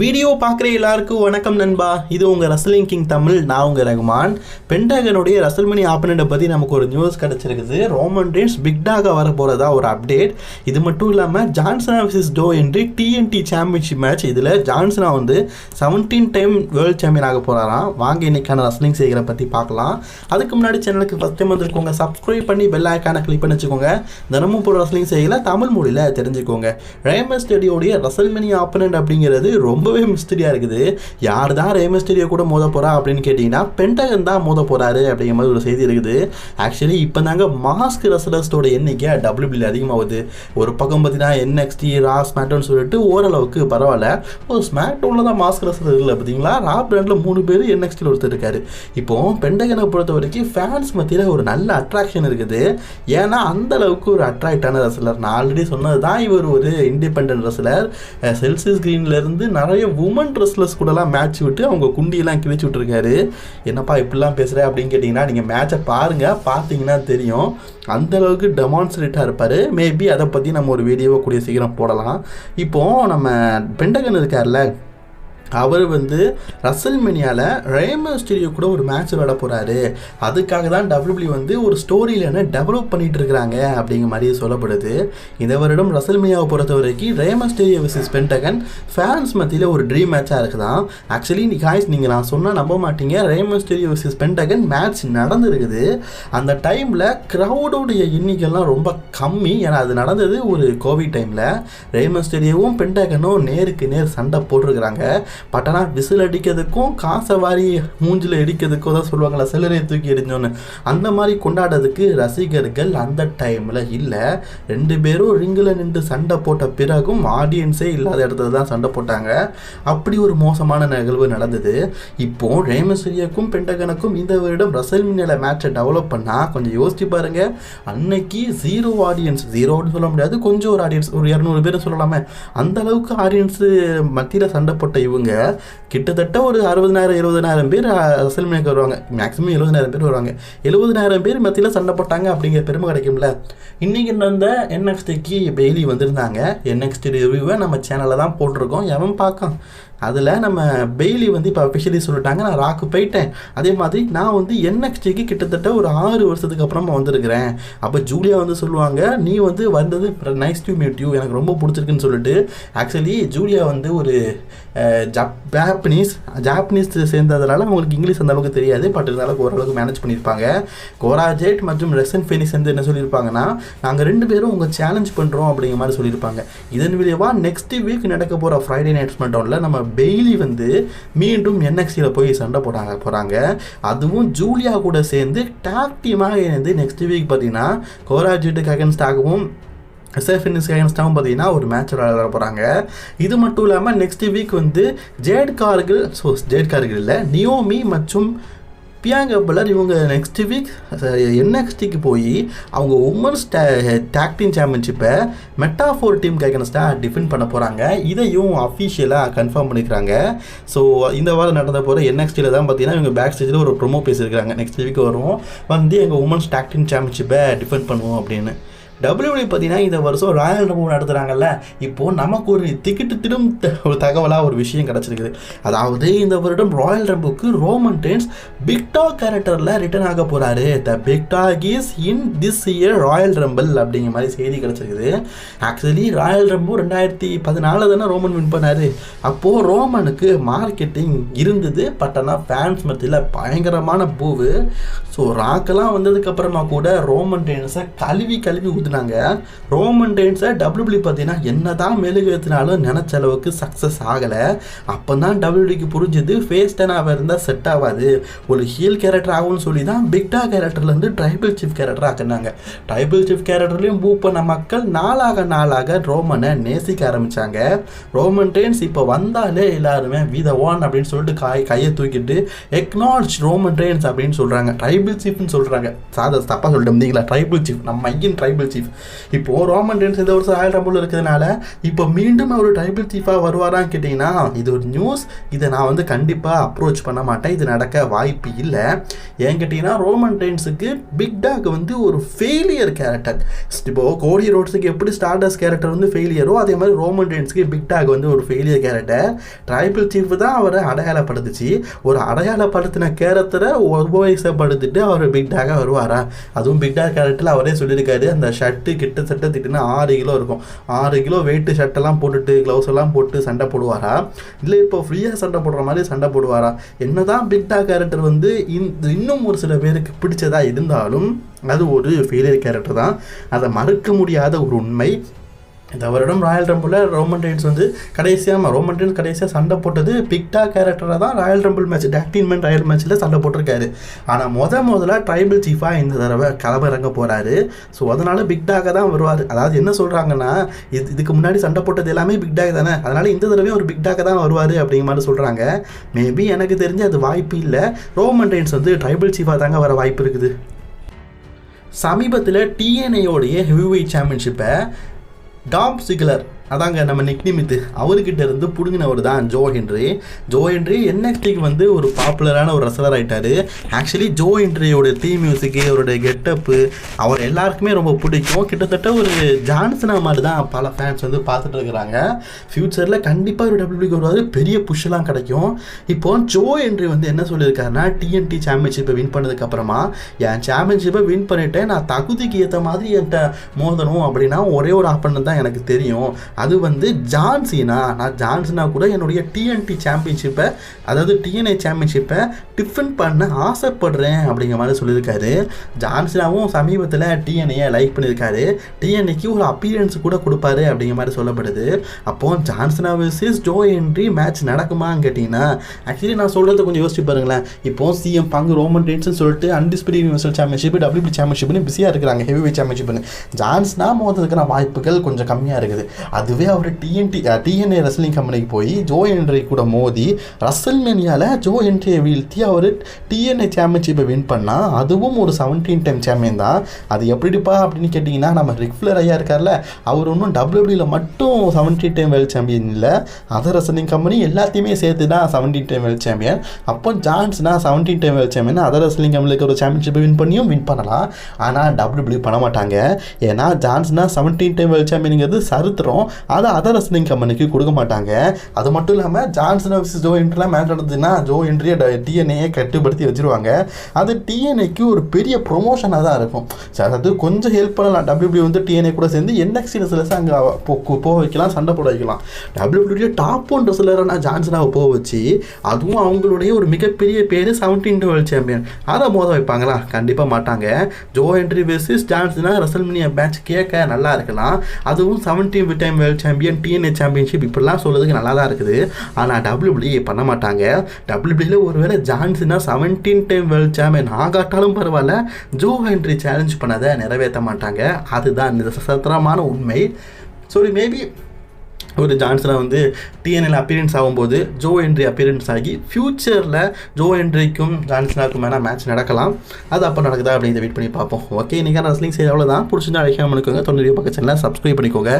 Video பார்க்குற எல்லாருக்கும் வணக்கம் நண்பா. இது உங்கள் ரசலிங் கிங் தமிழ் நான் உங்கள் ரகுமான். பென்டாகனுடைய ரசல்மணி ஆப்பனண்டை பற்றி நமக்கு ஒரு நியூஸ் கிடச்சிருக்குது. ரோமன் ரீன்ஸ் பிக்டாக வர போகிறதா ஒரு அப்டேட் இது மட்டும் இல்லாமல் ஜான்சனா விசிஸ் டோ என்று டிஎன்டி சாம்பியன்ஷிப் மேட்ச் இதில் ஜான்சனா வந்து செவன்டீன் டைம் வேர்ல்டு சாம்பியன் ஆக போகிறாராம் வாங்க இன்றைக்கான ரசலிங் செய்கிற பற்றி பார்க்கலாம். அதுக்கு முன்னாடி சேனலுக்கு ஃபஸ்ட் டைம் வந்துருக்கோங்க சப்ஸ்கிரைப் பண்ணி பெல் ஐக்கானை கிளிக் பண்ணி வச்சுக்கோங்க. தினமும் போகிற ரசலிங் செய்யல தமிழ் மொழியில் தெரிஞ்சுக்கோங்க. ரேமஸ் ஸ்டேடியோடைய ரசல்மணி ஆப்பனண்ட் அப்படிங்கிறது ரொம்ப ரொம்பவே மிஸ்டரியாக இருக்குது. யார் தான் ரே மிஸ்டரியை கூட மோத போகிறா அப்படின்னு கேட்டிங்கன்னா பென்டகன் தான் மோத போகிறாரு அப்படிங்கிற மாதிரி ஒரு செய்தி இருக்குது. ஆக்சுவலி இப்போ தாங்க மாஸ்க் ரெசலர்ஸோட எண்ணிக்கை டபிள்யூபிள் அதிகமாகுது. ஒரு பக்கம் பார்த்தீங்கன்னா என்எக்ஸ்டி ரா ஸ்மாக்டவுன் சொல்லிட்டு ஓரளவுக்கு பரவாயில்ல. ஒரு ஸ்மாக்டவுனில் தான் மாஸ்க் ரசலர் இல்லை பார்த்தீங்களா ரா பிராண்டில் மூணு பேர் என்எக்ஸ்டியில் ஒருத்தர் இருக்காரு. இப்போ பென்டகனை பொறுத்த வரைக்கும் ஃபேன்ஸ் மத்தியில் ஒரு நல்ல அட்ராக்ஷன் இருக்குது. ஏன்னா அந்த அளவுக்கு ஒரு அட்ராக்டான ரசலர் நான் ஆல்ரெடி சொன்னது தான் இவர் ஒரு இண்டிபெண்ட் ரசலர். செல்சியஸ் இருந்து நிறைய நிறைய உமன் ரெஸ்லர்ஸ் கூடலாம் மேட்ச் விட்டு அவங்க குண்டியெல்லாம் கிழிச்சு விட்டுருக்காரு. என்னப்பா இப்படிலாம் பேசுகிற அப்படின்னு கேட்டிங்கன்னா நீங்கள் மேட்சை பாருங்கள் பார்த்தீங்கன்னா தெரியும். அந்த அளவுக்கு டெமான்ஸ்ட்ரேட்டாக இருப்பார். மேபி அதை பற்றி நம்ம ஒரு வீடியோவை கூடிய சீக்கிரம் போடலாம். இப்போது நம்ம பெண்டகன் இருக்கார்ல அவர் வந்து ரசல்மெனியாவில் ரேமர் ஸ்டீரியோ கூட ஒரு மேட்ச் விளையாட போகிறாரு அதுக்காக தான் டபிள்யூபிள்யூ வந்து ஒரு ஸ்டோரியில் என்ன டெவலப் பண்ணிட்டு இருக்கிறாங்க அப்படிங்கிற மாதிரி சொல்லப்படுது. இந்த வருடம் ரசல்மெனியாவை பொறுத்த வரைக்கும் ரேமர் ஸ்டீரியோ விசிஸ் பென்டகன் ஃபேன்ஸ் மத்தியில் ஒரு ட்ரீம் மேட்சாக இருக்குதான் ஆக்சுவலி நீ காய்ஸ் நீங்கள் நான் சொன்னால் நம்ப மாட்டீங்க. Rey Mysterio versus Pentagon match நடந்திருக்குது. அந்த டைமில் க்ரௌடோடைய எண்ணிக்கைலாம் ரொம்ப கம்மி. ஏன்னா அது நடந்தது ஒரு கோவிட் டைமில் ரேமர் ஸ்டேடியோவும் பென்டகனும் நேருக்கு நேர் சண்டை போட்டிருக்கிறாங்க. பட் ஆனால் விசில் அடிக்கிறதுக்கும் காசை வாரி மூஞ்சில் அடிக்கிறதுக்கும் தான் சொல்லுவாங்களா சிலரையை தூக்கி எரிஞ்சோன்னு அந்த மாதிரி கொண்டாடுறதுக்கு ரசிகர்கள் அந்த டைமில் இல்லை. ரெண்டு பேரும் ரிங்கில் நின்று சண்டை போட்ட பிறகும் ஆடியன்ஸே இல்லாத இடத்துல தான் சண்டை போட்டாங்க. அப்படி ஒரு மோசமான நிகழ்வு நடந்தது. இப்போ ரேமஸ்வரியாக்கும் பெண்டகனுக்கும் இந்த வருடம் ரசல்மினியில் மேட்சை டெவலப் பண்ணால் கொஞ்சம் யோசிச்சு பாருங்க. அன்னைக்கு ஜீரோ ஆடியன்ஸ் ஜீரோன்னு சொல்ல முடியாது கொஞ்சம் ஒரு ஆடியன்ஸ் ஒரு இரநூறு பேர் சொல்லலாமே. அந்த அளவுக்கு ஆடியன்ஸு மத்தியில் சண்டை போட்ட இவங்க கிட்டத்தட்ட ஒரு அறுபதனாயிரம் இருபதனாயிரம் பேர் ரசல்மினிக்கு வருவாங்க. மேக்ஸிமம் எழுபதனாயிரம் பேர் வருவாங்க. எழுபதனாயிரம் பேர் மத்தியில் சண்டை போட்டாங்க அப்படிங்கிற பெருமை கிடைக்கும்ல. இன்னைக்கு நடந்த என்எக்ஸ்டிக்கு பெய்லி வந்திருந்தாங்க. என்எக்ஸ்டி ரிவ்யூவை நம்ம சேனலில் தான் போட்டிருக்கோம். எவன் பார்க்கான்? அதில் நம்ம பெய்லி வந்து இப்போ அஃபிஷியலி சொல்லிட்டாங்க நான் ராக்கு போயிட்டேன். அதே மாதிரி நான் வந்து என்எக்ஸ்டிக்கு கிட்டத்தட்ட ஒரு ஆறு வருஷத்துக்கு அப்புறமா வந்திருக்கிறேன். அப்போ ஜூலியா வந்து சொல்லுவாங்க நீ வந்து வந்தது நைஸ் டு மீட் யூ எனக்கு ரொம்ப பிடிச்சிருக்குன்னு சொல்லிட்டு. ஆக்சுவலி ஜூலியா வந்து ஒரு ஜாப்பனீஸ் ஜாப்பனீஸ் சேர்ந்ததுனால அவங்களுக்கு இங்கிலீஷ் அந்த அளவுக்கு தெரியாது பட் இருந்தாலும் ஓரளவுக்கு மேனேஜ் பண்ணியிருப்பாங்க. கோராஜேட் மற்றும் ரெசன் ஃபெனிஸ் வந்து என்ன சொல்லியிருப்பாங்கன்னா நாங்கள் ரெண்டு பேரும் உங்கள் சேலஞ்ச் பண்ணுறோம் அப்படிங்கிற மாதிரி சொல்லியிருப்பாங்க. இதன் விளைவாக நெக்ஸ்ட் வீக் நடக்க போகிற ஃப்ரைடே நைட் ஸ்மெண்டவுனில் நம்ம பெய்லி வந்து மீண்டும் என்எக்ஸியில் போய் சண்டை போட்டாங்க போகிறாங்க அதுவும் ஜூலியா கூட சேர்ந்து டாக் டீமாக இணைந்து நெக்ஸ்ட் வீக் பார்த்தீங்கன்னா கோராஜெட்டுக்கு அகேன்ஸ்டாகவும் எஸ்எஃப்என்எஸ்க்கு அகேன்ஸ்டாகவும் பார்த்தீங்கன்னா ஒரு மேட்ச் விளையாட போகிறாங்க இது மட்டும் இல்லாமல் நெக்ஸ்ட் வீக் வந்து Jade Cargill so Jade Cargill இல்லை நியோமி மற்றும் பியாங்க பலர் இவங்க நெக்ஸ்ட் வீக் என்எக்ஸ்டிக்கு போய் அவங்க உமன்ஸ் டேக் டீம் சாம்பியன்ஷிப்பை மெட்டாஃபோர் டீம் அகேன்ஸ்டாக டிஃபெண்ட் பண்ண போகிறாங்க இதையும் அஃபிஷியலாக கன்ஃபார்ம் பண்ணிக்கிறாங்க. ஸோ இந்த வாரம் நடந்த போகிற என்எக்ஸ்டியில் தான் பார்த்தீங்கன்னா இவங்க பேக் ஸ்டேஜில் ஒரு ப்ரொமோ பேசியிருக்காங்க நெக்ஸ்ட் வீக் வரும். வந்து எங்கள் உமன்ஸ் டேக் டீம் சாம்பியன்ஷிப்பை டிஃபெண்ட் பண்ணுவோம் அப்படின்னு. டபிள்யூடி பார்த்தீங்கன்னா இந்த வருஷம் ராயல் ரம்பு நடத்துகிறாங்கல்ல இப்போது நமக்கு ஒரு திக்கிட்டு திடும் ஒரு தகவலாக ஒரு விஷயம் கிடச்சிருக்குது. அதாவது இந்த வருடம் ராயல் ரம்புக்கு ரோமன் டென்ஸ் பிக்டா கேரக்டரில் ரிட்டர்ன் ஆக போகிறாரு the big dog is in this year Royal Rumble அப்படிங்கிற மாதிரி செய்தி கிடச்சிருக்குது. ஆக்சுவலி ராயல் ரம்பு ரெண்டாயிரத்தி பதினாலு தானே ரோமன் வின் பண்ணார். அப்போது ரோமனுக்கு மார்க்கெட்டிங் இருந்தது பட் ஆனால் ஃபேன்ஸ் மத்தியில் பயங்கரமான பூவு ஸோ ராக்கெல்லாம் வந்ததுக்கப்புறமா கூட ரோமன் டென்ஸை கழுவி கழுவி ஏற்றுனாங்க ரோமன் டெயின்ஸை டபிள்யூபிள்யூ பார்த்தீங்கன்னா என்ன தான் மெழுகு ஏற்றினாலும் நினச்ச அளவுக்கு சக்ஸஸ் ஆகலை. அப்போ தான் டபிள்யூடிக்கு புரிஞ்சது ஃபேஸ் டெனாக இருந்தால் செட் ஆகாது ஒரு ஹீல் கேரக்டர் ஆகும்னு சொல்லி தான் பிக்டா கேரக்டர்லேருந்து ட்ரைபிள் சீஃப் கேரக்டர் ஆக்குனாங்க. ட்ரைபிள் சீஃப் கேரக்டர்லேயும் மூவ் பண்ண மக்கள் நாளாக நாளாக ரோமனை நேசிக்க ஆரம்பித்தாங்க ரோமன் டெயின்ஸ் இப்போ வந்தாலே எல்லாருமே வீத ஒன் அப்படின்னு சொல்லிட்டு காய் கையை தூக்கிட்டு எக்னாலஜ் ரோமன் டெயின்ஸ் அப்படின்னு சொல்கிறாங்க ட்ரைபிள் சீஃப்னு சொல்கிறாங்க சாதா தப்பாக சொல்லிட்டு வந்தீங்களா ட்ரைபிள் சீஃப் நம்ம ஐயன் ட்ரைபிள் சீஃப் சீஃப் இப்போ ரோமன் ரென்ஸ் இந்த வருஷம் ராயல் ரம்பிள் இருக்கிறதுனால இப்போ மீண்டும் அவர் ட்ரைபிள் சீஃபாக வருவாரான்னு கேட்டிங்கன்னா இது ஒரு நியூஸ் இதை நான் வந்து கண்டிப்பாக அப்ரோச் பண்ண மாட்டேன். இது நடக்க வாய்ப்பு இல்லை. ஏன் கேட்டிங்கன்னா ரோமன் ரென்ஸுக்கு பிக் டாக் வந்து ஒரு ஃபெயிலியர் கேரக்டர் இப்போ கோடி ரோட்ஸுக்கு எப்படி ஸ்டார்டஸ் கேரக்டர் வந்து ஃபெயிலியரோ அதே மாதிரி ரோமன் ரென்ஸுக்கு பிக் டாக் வந்து ஒரு ஃபெயிலியர் கேரக்டர் ட்ரைபிள் சீஃப் தான் அவரை அடையாளப்படுத்துச்சு. ஒரு அடையாளப்படுத்தின கேரக்டரை உபயோகப்படுத்திட்டு அவர் பிக் டாகாக வருவாரா? அதுவும் பிக் டாக் கேரக்டரில் அவரே சொல்லியிருக்காரு அந்த ஷர்ட்டு கிட்டத்தட்ட திட்டினா ஆறு கிலோ இருக்கும். ஆறு கிலோ வெயிட்டு ஷர்ட்டெல்லாம் போட்டுட்டு க்ளவுஸ் எல்லாம் போட்டு சண்டை போடுவாரா? இல்லை இப்போ ஃப்ரீயாக சண்டை போடுற மாதிரி சண்டை போடுவாரா? என்ன தான் பிக்டா கேரக்டர் வந்து இந்த இன்னும் ஒரு சில பேருக்கு பிடிச்சதாக இருந்தாலும் அது ஒரு ஃபெயிலியர் கேரக்டர் தான். அதை மறுக்க முடியாத ஒரு உண்மை. இந்த வருடம் ராயல் ரம்பிளில் ரோமன் ரெயின்ஸ் வந்து கடைசியாக ரோமன் ரெயின்ஸ் கடைசியாக சண்டை போட்டது பிக்டா கேரக்டராக தான் ராயல் ரம்பிள் மேட்ச் டேக்டின்மெண்ட் ராயல் மேட்ச்சில் சண்டை போட்டிருக்காரு. ஆனால் முத முதல்ல ட்ரைபிள் சீஃபாக இந்த தடவை களமிறங்க போகிறாரு ஸோ அதனால் பிக்டாக தான் வருவார். அதாவது என்ன சொல்கிறாங்கன்னா இது இதுக்கு முன்னாடி சண்டை போட்டது எல்லாமே பிக்டாக் தானே. அதனால் இந்த தடவையும் ஒரு பிக்டாக தான் வருவார் அப்படிங்கிற மாதிரி சொல்கிறாங்க மேபி எனக்கு தெரிஞ்சு அது வாய்ப்பு இல்லை. ரோமன் ரெயின்ஸ் வந்து ட்ரைபிள் சீஃபாக தாங்க வர வாய்ப்பு இருக்குது. சமீபத்தில் டிஎன்ஏயோடைய ஹெவிவெயிட் சாம்பியன்ஷிப்பை டாம் சிக்லர் அதாங்க நம்ம நிக்னிமித்து அவர்கிட்ட இருந்து பிடுங்கினவர் தான் ஜோ ஹென்ரி ஜோ ஹென்ரி என்எக்ஸ்டிக்கு வந்து ஒரு பாப்புலரான ஒரு ரசலர் ஆயிட்டாரு. ஆக்சுவலி ஜோ ஹென்ரியோட தீ மியூசிக்கு அவருடைய கெட்டப்பு அவர் எல்லாருக்குமே ரொம்ப பிடிக்கும். கிட்டத்தட்ட ஒரு ஜான்சனா மாதிரி தான் பல ஃபேன்ஸ் வந்து பார்த்துட்டு இருக்கிறாங்க. ஃப்யூச்சரில் கண்டிப்பாக ஒரு டபிள்யூபிக்கு வருவார். பெரிய புஷ்ஷெல்லாம் கிடைக்கும். இப்போ ஜோ ஹென்ரி வந்து என்ன சொல்லியிருக்காருன்னா டிஎன்டி சாம்பியன்ஷிப்பை வின் பண்ணதுக்கு அப்புறமா என் சாம்பியன்ஷிப்பை வின் பண்ணிட்டேன். நான் தகுதிக்கு ஏற்ற மாதிரி என்கிட்ட மோதணும் அப்படின்னா ஒரே ஒரு ஆப்பண்ணு தான் எனக்கு தெரியும். அது வந்து ஜான்சினா நான் ஜான்சினா கூட என்னுடைய டிஎன்டி சாம்பியன்ஷிப்பை அதாவது டிஎன்ஏ சாம்பியன்ஷிப்பை டிஃபன் பண்ண ஆசைப்படுறேன் அப்படிங்கிற மாதிரி சொல்லியிருக்காரு. ஜான்சினாவும் சமீபத்தில் டிஎன்ஏ லைக் பண்ணியிருக்காரு. டிஎன்ஏக்கு ஒரு அப்பீரியன்ஸ் கூட கொடுப்பாரு அப்படிங்கிற மாதிரி சொல்லப்படுது. அப்போ John Cena versus Joe Hendry match நடக்குமான்னு கேட்டிங்கன்னா ஆக்சுவலி நான் சொல்கிறத கொஞ்சம் யோசிச்சு பாருங்களேன். இப்போ சிஎம் பங்கு ரோமன் டென்ஸ்னு சொல்லிட்டு அன்டிஸ்பிரி யூனிவர்சல் சாம்பியன்ஷிப் டபிள்யூபி சாம்பியன்ஷிப்னு பிஸியாக இருக்கிறாங்க ஹெவி சாம்பியன்ஷிப்னு ஜான்ஸ்னா மோதுறதுக்கான வாய்ப்புகள் கொஞ்சம் கம்மியாக இருக்குது. அது அதுவே அவர் டிஎன்டி டிஎன்ஏ ரெஸ்லிங் கம்பெனிக்கு போய் ஜோ என்ட்ரி கூட மோதி ரசல் மேனியாவில் ஜோ என்ட்ரியை வீழ்த்தி அவர் டிஎன்ஏ சாம்பியன்ஷிப்பை வின் பண்ணால் அதுவும் ஒரு செவன்டீன் டைம் சாம்பியன் தான். அது எப்படிப்பா அப்படின்னு கேட்டிங்கன்னா நம்ம ரிக்ஃப்ளர் ஐயா இருக்கார்ல அவர் ஒன்றும் டபிள்யூபியில் மட்டும் செவன்டீன் டைம் வேர்ல்ட் சாம்பியன் இல்லை. அதர் ரெஸ்லிங் கம்பெனி எல்லாத்தையுமே சேர்த்து தான் செவன்டீன் டைம் வேர்ல்ட் சாம்பியன் அப்போ John Cena seventeen time world champion other wrestling கம்பெனிக்கு ஒரு சாம்பியன்ஷிப்பை வின் பண்ணியும் வின் பண்ணலாம். ஆனால் டபிள்யூபிள்யூ பண்ண மாட்டாங்க. ஏன்னா John Cena seventeen time world சாம்பியனுங்கிறது சருத்திரம். அதை அதர் ரெஸ்லிங் கம்பெனிக்கு கொடுக்க மாட்டாங்க. அது மட்டும் இல்லாமல் ஜான்சன் வர்சஸ் ஜோ இன்ட்ரிலாம் மேட்ச் நடந்ததுன்னா ஜோ இன்ட்ரியை டிஎன்ஏயை கட்டுப்படுத்தி வச்சிருவாங்க. அது டிஎன்ஏக்கு ஒரு பெரிய ப்ரொமோஷனாக தான் இருக்கும். சார் அது கொஞ்சம் ஹெல்ப் பண்ணலாம். டபிள்யூபிள்யூ வந்து டிஎன்ஏ கூட சேர்ந்து என்எக்ஸி ரெஸ்லர்ஸ் அங்கே போக வைக்கலாம் சண்டை போட வைக்கலாம். டபிள்யூபிள்யூ டாப் ஒன் ரெஸ்லரான ஜான்சனாக போக வச்சு அதுவும் அவங்களுடைய ஒரு மிகப்பெரிய பேர் செவன்டீன் வேர்ல்ட் சாம்பியன் அதை மோத வைப்பாங்களா? கண்டிப்பாக மாட்டாங்க. Joe Hendry versus John Cena WrestleMania match கேட்க நல்லா இருக்கலாம். அதுவும் seventeen time world champion TNA championship இப்படிலாம் சொல்கிறதுக்கு நல்லா தான் இருக்குது. ஆனால் டபிள்யூபிள்யூ பண்ண மாட்டாங்க. டபிள்யூபிள்யூல ஒருவேளை John Cena seventeen time world champion ஆகாட்டாலும் பரவாயில்ல. ஜோ என்ட்ரி சேலஞ்ச் பண்ணதை நிறைவேற்ற மாட்டாங்க. அதுதான் நிதர்சனமான உண்மை. ஸோ மேபி ஒரு ஜான்சனை வந்து டிஎன்எல் அப்பியரன்ஸ் ஆகும்போது ஜோ என்ட்ரி அப்பியரன்ஸ் ஆகி ஃப்யூச்சரில் ஜோ என்ட்ரிக்கும் ஜான்சனாக்கும் வேணால் மேட்ச் நடக்கலாம். அது அப்போ நடக்குதா அப்படின்னு வெயிட் பண்ணி பார்ப்போம். ஓகே இன்றைக்கான ரஸ்லிங் செய்ய அவ்வளோதான் பிடிச்சிருந்தா அழைக்காமல் பண்ணிக்கோங்க தொண்ணூறு பக்கத்தில் சேனலை சப்ஸ்கிரைப் பண்ணிக்கோங்க.